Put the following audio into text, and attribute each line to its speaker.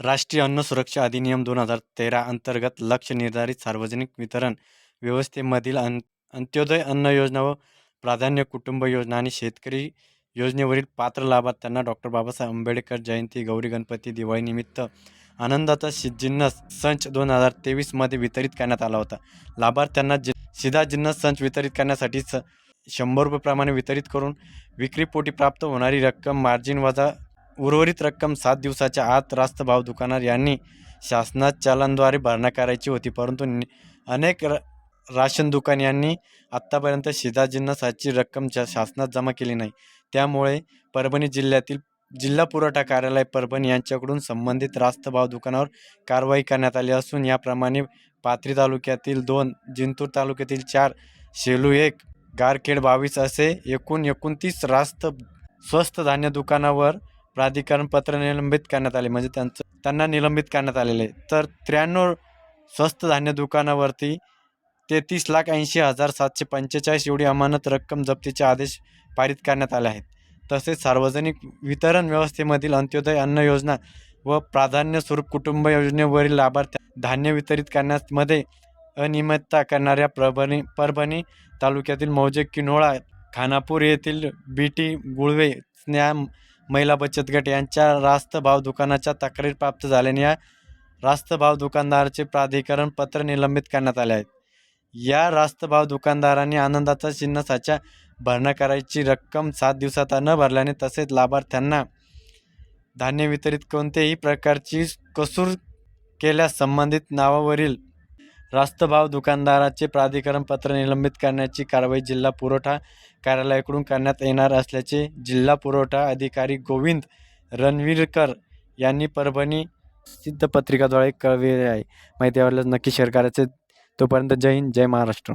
Speaker 1: राष्ट्रीय अन्न सुरक्षा अधिनियम दोन हजार तेरा अंतर्गत लक्ष निर्धारित सार्वजनिक वितरण व्यवस्थेमधील अं अंत्योदय अन्न योजना व प्राधान्य कुटुंब योजना आणि शेतकरी योजनेवरील पात्र लाभार्थ्यांना डॉक्टर बाबासाहेब आंबेडकर जयंती गौरी गणपती दिवाळीनिमित्त आनंदाचा शि जिन्नस संच दोन हजार तेवीसमध्ये वितरित करण्यात आला होता. लाभार्थ्यांना जि सिधा जिन्नस संच वितरित करण्यासाठी स शंभर रुपयेप्रमाणे वितरित करून विक्रीपोटी प्राप्त होणारी रक्कम मार्जिन वजा उर्वरित रक्कम सात दिवसाच्या आत रास्त भाव दुकानदार यांनी शासनात चलनद्वारे भरणा करायची होती. परंतु अनेक र राशन दुकान यांनी आत्तापर्यंत शिधा साची रक्कम शा शासनात जमा केली नाही. त्यामुळे परभणी जिल्ह्यातील जिल्हा पुरवठा कार्यालय परभणी यांच्याकडून संबंधित रास्त भाव दुकानावर कारवाई करण्यात आली असून याप्रमाणे पाथरी तालुक्यातील दोन जिंतूर तालुक्यातील चार शेलू एक गारखेड बावीस असे एकूण एकोणतीस रास्त स्वस्त धान्य दुकानावर प्राधिकरण पत्र निलंबित करण्यात आले. म्हणजे त्यांचं त्यांना निलंबित करण्यात आलेले आहे. तर त्र्याण्णव स्वस्त धान्य दुकानावरती तेहतीस लाख ऐंशी हजार सातशे पंचेचाळीस एवढी अमानत रक्कम जप्तीचे आदेश पारित करण्यात आले आहेत. तसेच सार्वजनिक वितरण व्यवस्थेमधील अंत्योदय अन्न योजना व प्राधान्य स्वरूप कुटुंब योजनेवरील लाभार्थ्या धान्य वितरित करण्यामध्ये अनियमितता करणाऱ्या परभणी परभणी तालुक्यातील मौजे किन्होळा खानापूर येथील बी टी गुळवे स्नॅम महिला बचत गट यांच्या रास्त भाव दुकानाच्या तक्रारी प्राप्त झाल्याने या रास्त भाव दुकानदाराचे प्राधिकरण पत्र निलंबित करण्यात आले आहेत. या रास्त भाव दुकानदारांनी आनंदाचा चिन्हसाच्या भरणा करायची रक्कम सात दिवसात न भरल्याने तसेच लाभार्थ्यांना धान्य वितरित कोणत्याही प्रकारची कसूर केल्यास संबंधित नावावरील रास्तभाव दुकानदाराचे प्राधिकरण पत्र निलंबित करण्याची कारवाई जिल्हा पुरवठा कार्यालयाकडून करण्यात येणार असल्याचे जिल्हा पुरवठा अधिकारी गोविंद रणवीरकर यांनी परभणी सिद्ध पत्रिकाद्वारे कळविले आहे. माहिती आवडल्यास नक्की शेअर करायचे. तोपर्यंत जय हिंद जय महाराष्ट्र.